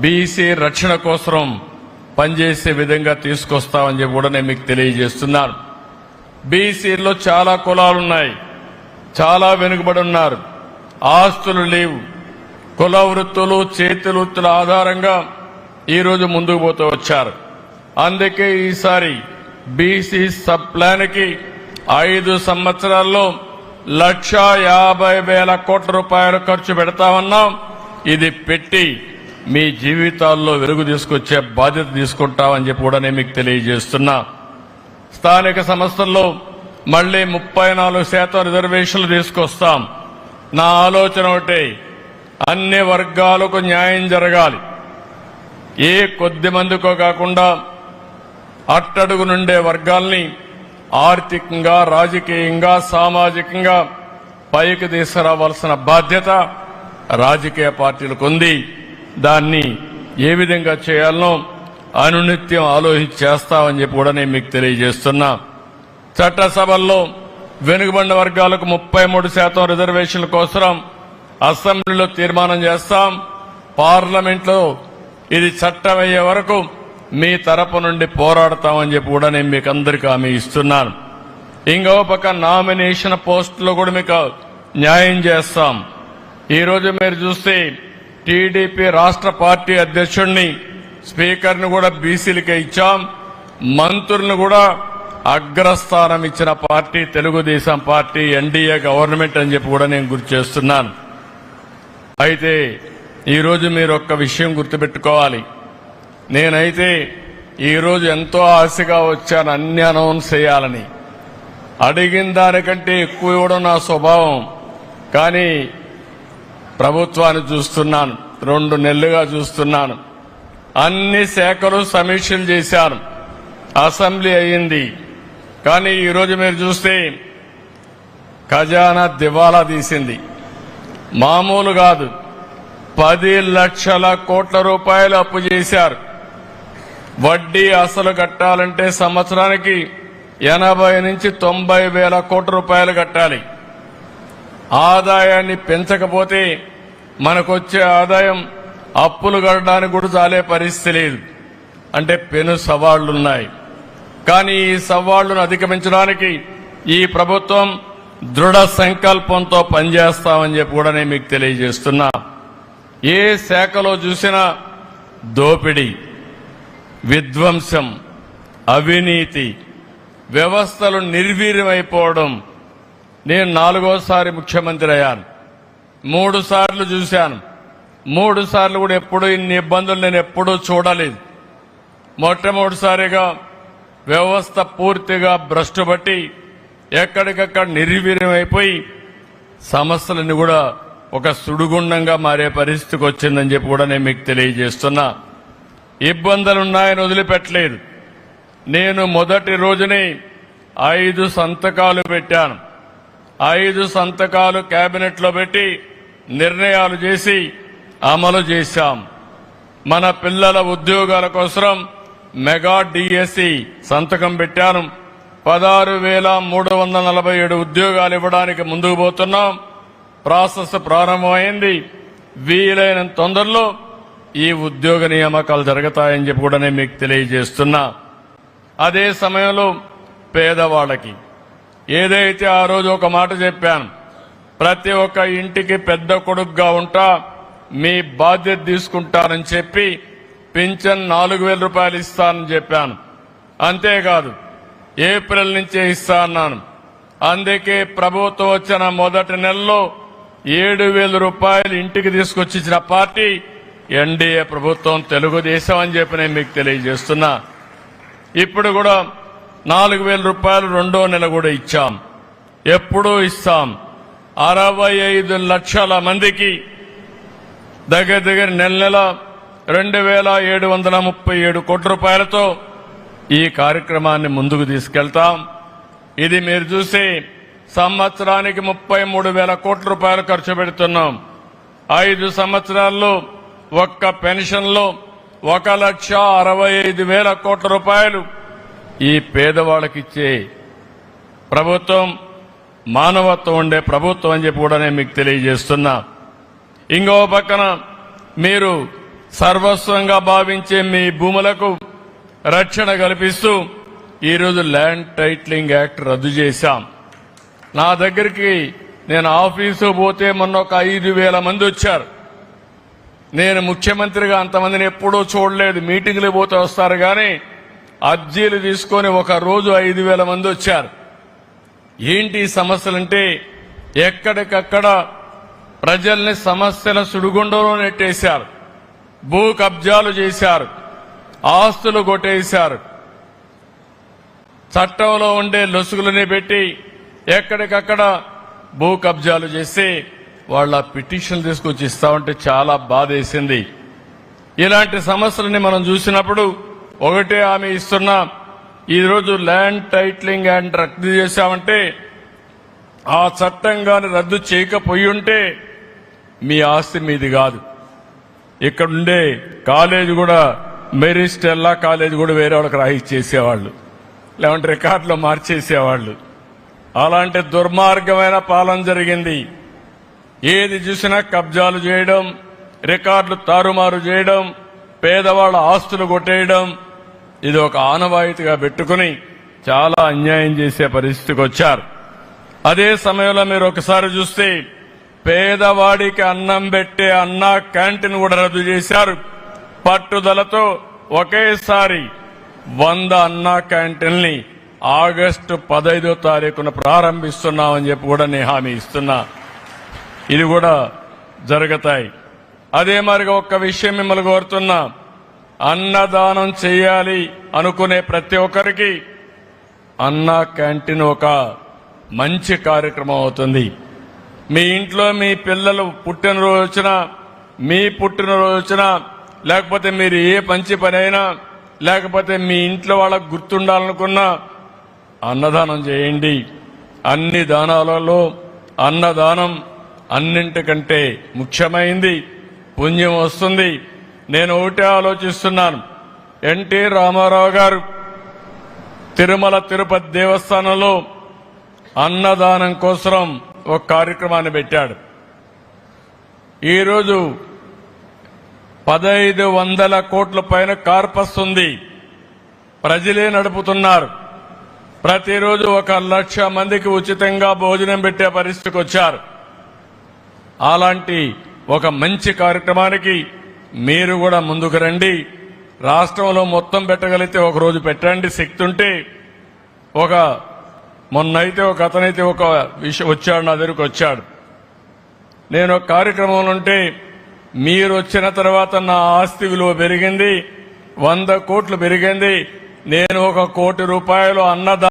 BC రక్షణ కోసం పనిచేసే విధంగా తీసుకొస్తామని చెప్పి కూడా నేను మీకు తెలియజేస్తున్నాను బీసీలో చాలా కులాలున్నాయి చాలా వెనుకబడి ఉన్నారు. ఆస్తులు లేవు. కుల వృత్తులు చేతి వృత్తుల ఆధారంగా ఈరోజు ముందుకు పోతూ వచ్చారు. అందుకే ఈసారి బీసీ సబ్ ప్లాన్కి ఐదు సంవత్సరాల్లో లక్ష యాభై వేల కోట్ల రూపాయలు ఖర్చు పెడతామన్నాం. ఇది పెట్టి మీ జీవితాల్లో వెలుగు తీసుకొచ్చే బాధ్యత తీసుకుంటామని చెప్పి కూడా నేను మీకు తెలియజేస్తున్నా. స్థానిక సంస్థల్లో మళ్ళీ ముప్పై నాలుగు శాతం రిజర్వేషన్లు తీసుకొస్తాం. నా ఆలోచన ఒకటే అన్ని వర్గాలకు న్యాయం జరగాలి. ఏ కొద్ది మందికో కాకుండా అట్టడుగు నుండే వర్గాల్ని ఆర్థికంగా రాజకీయంగా సామాజికంగా పైకి తీసుకురావాల్సిన బాధ్యత రాజకీయ పార్టీలకు ఉంది. దాన్ని ఏ విధంగా చేయాలనో అనునిత్యం ఆలోచించి చేస్తామని చెప్పి కూడా నేను మీకు తెలియజేస్తున్నా. చట్టసభల్లో వెనుకబడిన వర్గాలకు ముప్పై మూడు శాతం రిజర్వేషన్ల కోసం అసెంబ్లీలో తీర్మానం చేస్తాం. పార్లమెంట్లో ఇది చట్టం అయ్యే వరకు మీ తరపు నుండి పోరాడతామని చెప్పి కూడా నేను మీకు అందరికీ హామీ ఇస్తున్నాను. ఇంకో పక్క నామినేషన్ పోస్టులో కూడా మీకు న్యాయం చేస్తాం. ఈరోజు మీరు చూస్తే టీడీపీ రాష్ట్ర పార్టీ అధ్యక్షుడిని స్పీకర్ని కూడా బీసీలకే ఇచ్చాం. మంత్రులను కూడా అగ్రస్థానం ఇచ్చిన party Telugu Desam party NDA government అని చెప్పి కూడా నేను గుర్తు చేస్తున్నాను. అయితే ఈరోజు మీరు ఒక్క విషయం గుర్తుపెట్టుకోవాలి. నేనైతే ఈరోజు ఎంతో ఆశగా వచ్చాను అన్ని అనౌన్స్ చేయాలని. అడిగిన దానికంటే ఎక్కువ ఇవ్వడం నా స్వభావం. కానీ ప్రభుత్వాన్ని చూస్తున్నాను. రెండు నెలలుగా చూస్తున్నాను. అన్ని శాఖలు సమీక్షలు చేశారు అసెంబ్లీ అయ్యింది. కానీ ఈరోజు మీరు చూస్తే ఖజానా దివాలా తీసింది. మామూలు కాదు. పది లక్షల కోట్ల రూపాయలు అప్పు చేశారు. వడ్డీ అసలు కట్టాలంటే సంవత్సరానికి ఎనభై నుంచి తొంభై వేల కోట్ల రూపాయలు కట్టాలి. ఆదాయాన్ని పెంచకపోతే మనకొచ్చే ఆదాయం అప్పులు కట్టడానికి కూడా చాలే పరిస్థితి లేదు. అంటే పెను సవాళ్ళున్నాయి. కానీ ఈ సవాళ్ళను అధిగమించడానికి ఈ ప్రభుత్వం దృఢ సంకల్పంతో పనిచేస్తామని చెప్పి కూడా నేను మీకు తెలియజేస్తున్నా. ఏ శాఖలో చూసినా దోపిడీ విధ్వంసం అవినీతి వ్యవస్థలు నిర్వీర్యమైపోవడం నేను నాలుగోసారి ముఖ్యమంత్రి అయ్యాను. మూడు సార్లు చూశాను. మూడు సార్లు కూడా ఎప్పుడు ఇన్ని ఇబ్బందులు నేను ఎప్పుడూ చూడలేదు. మొట్టమొదటిసారిగా వ్యవస్థ పూర్తిగా భ్రష్టుపట్టి ఎక్కడికక్కడ నిర్వీర్యమైపోయి సమస్యలన్నీ కూడా ఒక సుడుగుండంగా మారే పరిస్థితికి వచ్చిందని చెప్పి కూడా నేను మీకు తెలియజేస్తున్నా. ఇబ్బందులున్నాయని వదిలిపెట్టలేదు. నేను మొదటి రోజునే ఐదు సంతకాలు పెట్టాను. ఐదు సంతకాలు క్యాబినెట్లో పెట్టి నిర్ణయాలు చేసి అమలు చేశాం. మన పిల్లల ఉద్యోగాల కోసం మెగా డిఎస్సి సంతకం పెట్టాను. పదహారు వేల మూడు వందల నలభై ఏడు ఉద్యోగాలు ఇవ్వడానికి ముందుకు పోతున్నాం. ప్రాసెస్ ప్రారంభమైంది. వీలైన తొందరలో ఈ ఉద్యోగ నియామకాలు జరుగుతాయని చెప్పి కూడా నేను మీకు తెలియజేస్తున్నా. అదే సమయంలో పేదవాళ్ళకి ఏదైతే ఆ రోజు ఒక మాట చెప్పాను ప్రతి ఒక్క ఇంటికి పెద్ద కొడుకుగా ఉంటా మీ బాధ్యత తీసుకుంటానని చెప్పి పింఛన్ నాలుగు వేల రూపాయలు ఇస్తానని చెప్పాను. అంతేకాదు ఏప్రిల్ నుంచే ఇస్తా అన్నాను. అందుకే ప్రభుత్వం వచ్చిన మొదటి నెలలో ఏడు వేల రూపాయలు ఇంటికి తీసుకొచ్చి ఇచ్చిన పార్టీ ఎన్డీఏ ప్రభుత్వం తెలుగుదేశం అని చెప్పి నేను మీకు తెలియజేస్తున్నా. ఇప్పుడు కూడా నాలుగు వేల రూపాయలు రెండో నెల కూడా ఇచ్చాం. ఎప్పుడూ ఇస్తాం. అరవై ఐదు లక్షల మందికి దగ్గర దగ్గర నెల నెల రెండు వేల ఏడు వందల ముప్పై ఏడు కోట్ల రూపాయలతో ఈ కార్యక్రమాన్ని ముందుకు తీసుకెళ్తాం. ఇది మీరు చూసి సంవత్సరానికి ముప్పై మూడు వేల కోట్ల రూపాయలు ఖర్చు పెడుతున్నాం. ఐదు సంవత్సరాల్లో ఒక్క పెన్షన్లో ఒక లక్ష అరవై ఐదు వేల కోట్ల రూపాయలు ఈ పేదవాళ్ళకిచ్చే ప్రభుత్వం మానవత్వం ఉండే ప్రభుత్వం అని చెప్పి కూడా నేను మీకు తెలియజేస్తున్నా. ఇంకో పక్కన మీరు సర్వస్వంగా భావించే మీ భూములకు రక్షణ కల్పిస్తూ ఈరోజు ల్యాండ్ టైట్లింగ్ యాక్ట్ రద్దు చేశాం. నా దగ్గరికి నేను ఆఫీసు పోతే మొన్న ఒక ఐదు వేల మంది వచ్చారు. నేను ముఖ్యమంత్రిగా అంతమందిని ఎప్పుడూ చూడలేదు. మీటింగ్లు పోతే వస్తారు కానీ అర్జీలు తీసుకొని ఒక రోజు ఐదు వేల మంది వచ్చారు. ఏంటి సమస్యలు సమస్యలంటే ఎక్కడికక్కడ ప్రజల్ని సమస్యల సుడిగుండంలో నెట్టేశారు. భూ కబ్జాలు చేశారు. ఆస్తులు కొట్టేశారు. చట్టంలో ఉండే లొసుగులని పెట్టి ఎక్కడికక్కడ భూ కబ్జాలు చేసి వాళ్ళ పిటిషన్ తీసుకొచ్చి ఇస్తా ఉంటే చాలా బాధేసింది. ఇలాంటి సమస్యలని మనం చూసినప్పుడు ఒకటే ఆమె ఇస్తున్నా. ఈరోజు ల్యాండ్ టైట్లింగ్ అండ్ రద్దు చేశామంటే ఆ చట్టం రద్దు చేయకపోయి ఉంటే మీ ఆస్తి మీది కాదు. ఇక్కడుండే కాలేజ్ కూడా మెరీ స్టెల్లా కాలేజ్ కూడా వేరే వాళ్ళకి రాయి చేసేవాళ్ళు లేవంటే రికార్డులో మార్చేసేవాళ్ళు. అలాంటి దుర్మార్గమైన పాలన జరిగింది. ఏది చూసినా కబ్జాలు చేయడం రికార్డులు తారుమారు చేయడం పేదవాళ్ళ ఆస్తులు కొట్టేయడం ఇది ఒక ఆనవాయితీగా పెట్టుకుని చాలా అన్యాయం చేసే పరిస్థితికి వచ్చారు. అదే సమయంలో మీరు ఒకసారి చూస్తే పేదవాడికి అన్నం పెట్టే అన్న క్యాంటీన్ కూడా రద్దు చేశారు. పట్టుదలతో ఒకేసారి వంద అన్న క్యాంటీన్ని ఆగస్టు పదైదో తారీఖున ప్రారంభిస్తున్నామని చెప్పి కూడా నేను హామీ ఇస్తున్నా. ఇది కూడా జరుగుతాయి. అదే మరిగా ఒక్క విషయం మిమ్మల్ని కోరుతున్నా. అన్నదానం చేయాలి అనుకునే ప్రతి ఒక్కరికి అన్న క్యాంటీన్ ఒక మంచి కార్యక్రమం అవుతుంది. మీ ఇంట్లో మీ పిల్లలు పుట్టినరోజు వచ్చిన మీ పుట్టినరోజు వచ్చిన లేకపోతే మీరు ఏ మంచి పని అయినా లేకపోతే మీ ఇంట్లో వాళ్ళకు గుర్తుండాలనుకున్నా అన్నదానం చేయండి. అన్ని దానాలలో అన్నదానం అన్నింటికంటే ముఖ్యమైంది పుణ్యం వస్తుంది. నేను ఒకటే ఆలోచిస్తున్నాను. ఎన్టీ రామారావు గారు తిరుమల తిరుపతి దేవస్థానంలో అన్నదానం కోసం ఒక కార్యక్రమాన్ని పెట్టాడు. ఈరోజు పదైదు వందల కోట్ల పైన కార్పస్ ఉంది. ప్రజలే నడుపుతున్నారు. ప్రతిరోజు ఒక లక్ష మందికి ఉచితంగా భోజనం పెట్టే పరిస్థితికి వచ్చారు. అలాంటి ఒక మంచి కార్యక్రమానికి మీరు కూడా ముందుకు రండి. రాష్ట్రంలో మొత్తం పెట్టగలిగితే ఒక రోజు పెట్టండి. శక్తి ఉంటే ఒక మొన్నైతే ఒక అతనైతే ఒక విషయం వచ్చాడు నా దగ్గరకు వచ్చాడు. నేను ఒక కార్యక్రమంలో ఉంటే మీరు వచ్చిన తర్వాత నా ఆస్తి విలువ పెరిగింది వంద కోట్లు పెరిగింది. నేను ఒక కోటి రూపాయలు అన్నదా